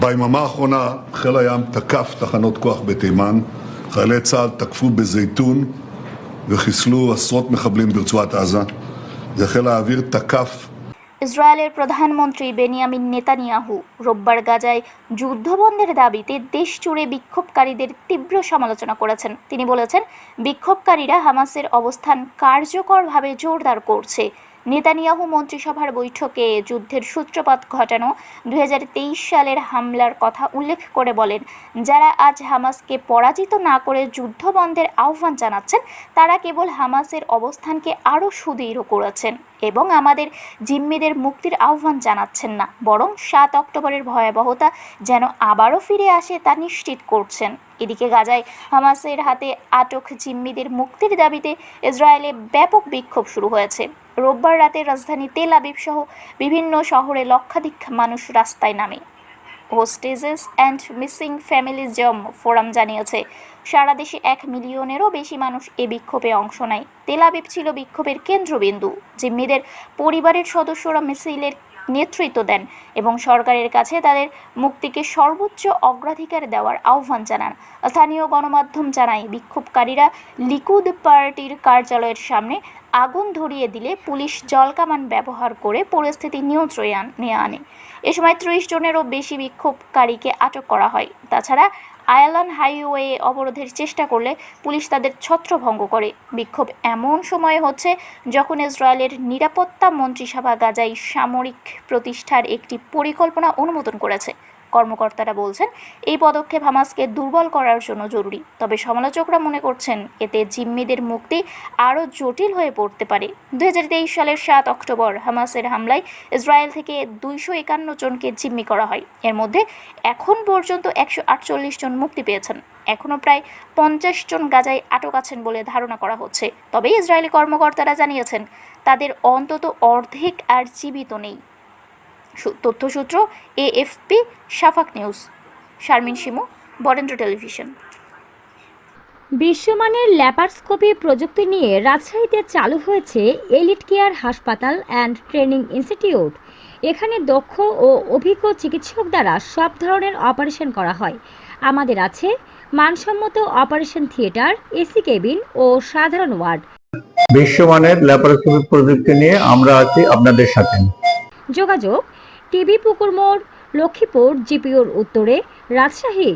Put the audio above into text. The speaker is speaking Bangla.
ביממה האחרונה חיל הים תקף תחנות כוח בתימן, חיילי צה"ל תקפו בזייתון וחיסלו עשרות מחבלים ברצועת עזה, וחיל האוויר תקף ইসরায়েলের প্রধানমন্ত্রী বেনিয়ামিন নেতানিয়াহু রোববার গাজায় যুদ্ধবন্ধের দাবিতে দেশ জুড়ে বিক্ষোভকারীদের তীব্র সমালোচনা করেছেন তিনি বলেছেন বিক্ষোভকারীরা হামাসের অবস্থান কার্যকরভাবে জোরদার করছে নেতানিয়াহু মন্ত্রিসভার বৈঠকে যুদ্ধের সূত্রপাত ঘটানো দুই হাজার তেইশ সালের হামলার কথা উল্লেখ করে বলেন, যারা আজ হামাসকে পরাজিত না করে যুদ্ধবন্ধের আহ্বান জানাচ্ছেন, তারা কেবল হামাসের অবস্থানকে আরও সুদৃঢ় করেছেন এবং আমাদের জিম্মিদের মুক্তির আহ্বান জানাচ্ছেন না, বরং সাত অক্টোবরের ভয়াবহতা যেন আবারও ফিরে আসে তা নিশ্চিত করছেন। এদিকে গাজায় হামাসের হাতে আটক জিম্মিদের মুক্তির দাবিতে ইসরায়েলে ব্যাপক বিক্ষোভ শুরু হয়েছে। রোববার রাতে রাজধানী তেল আবিব সহ বিভিন্ন শহরে লক্ষাধিক মানুষ রাস্তায় নামে। হোস্টেজেস অ্যান্ড মিসিং ফ্যামিলিজ জম ফোরাম জানিয়েছে, সারা দেশে এক মিলিয়নেরও বেশি মানুষ এ বিক্ষোভে অংশ নেয়। তেলাবিব ছিল বিক্ষোভের কেন্দ্রবিন্দু জিম্মিদের পরিবারের সদস্যরা মিছিলের নেতৃত্ব দেন এবং সরকারের কাছে তাদের মুক্তিকে সর্বোচ্চ অগ্রাধিকার দেওয়ার আহ্বান জানান। স্থানীয় গণমাধ্যম জানায়, বিক্ষোভকারীরা লিকুদ পার্টির কার্যালয়ের সামনে আগুন ধরিয়ে দিলে পুলিশ জলকামান ব্যবহার করে পরিস্থিতি নিয়ন্ত্রণে আন- এ সময় ত্রিশ জনেরও বেশি বিক্ষোভকারীকে আটক করা হয়। তাছাড়া আয়ালান হাইওয়ে অবরোধের চেষ্টা করলে পুলিশ তাদের ছত্রভঙ্গ করে। বিক্ষোভ এমন সময়ে হচ্ছে যখন ইসরায়েলের নিরাপত্তা মন্ত্রিসভা গাজাই সামরিক প্রতিষ্ঠার একটি পরিকল্পনা অনুমোদন করেছে। কর্মকর্তারা বলছেন, এই পদক্ষেপ হামাসকে দুর্বল করার জন্য জরুরি। তবে সমালোচকরা মনে করছেন, এতে জিম্মিদের মুক্তি আরও জটিল হয়ে পড়তে পারে। দু হাজার তেইশ সালের সাত অক্টোবর হামাসের হামলায় ইসরায়েল থেকে দুইশো একান্ন জনকে জিম্মি করা হয়। এর মধ্যে এখন পর্যন্ত একশো আটচল্লিশ জন মুক্তি পেয়েছেন। এখনও প্রায় পঞ্চাশ জন গাজায় আটক আছেন বলে ধারণা করা হচ্ছে। তবে ইসরায়েলি কর্মকর্তারা জানিয়েছেন, তাদের অন্তত অর্ধেক আর জীবিত নেই। তথ্যসূত্র AFP Shafaq news. Sharmin Shimu Barendra television. বিশ্বমানের ল্যাপারস্কোপি প্রযুক্তি নিয়ে রাজশাহীতে চালু হয়েছে এলিট কেয়ার হাসপাতাল অ্যান্ড ট্রেনিং ইনস্টিটিউট। এখানে দক্ষ ও অভিজ্ঞ চিকিৎসক দ্বারা সব ধরনের অপারেশন করা হয়। আমাদের আছে মানসম্মত অপারেশন থিয়েটার এসি কেবিন ও সাধারণ ওয়ার্ড। বিশ্বমানের ল্যাপারোস্কোপি প্রযুক্তি নিয়ে আমরা আছি আপনাদের সাথে। যোগাযোগ টিভি পুকুর মোড় লক্ষ্মীপুর জিপিওর উত্তরে রাজশাহী।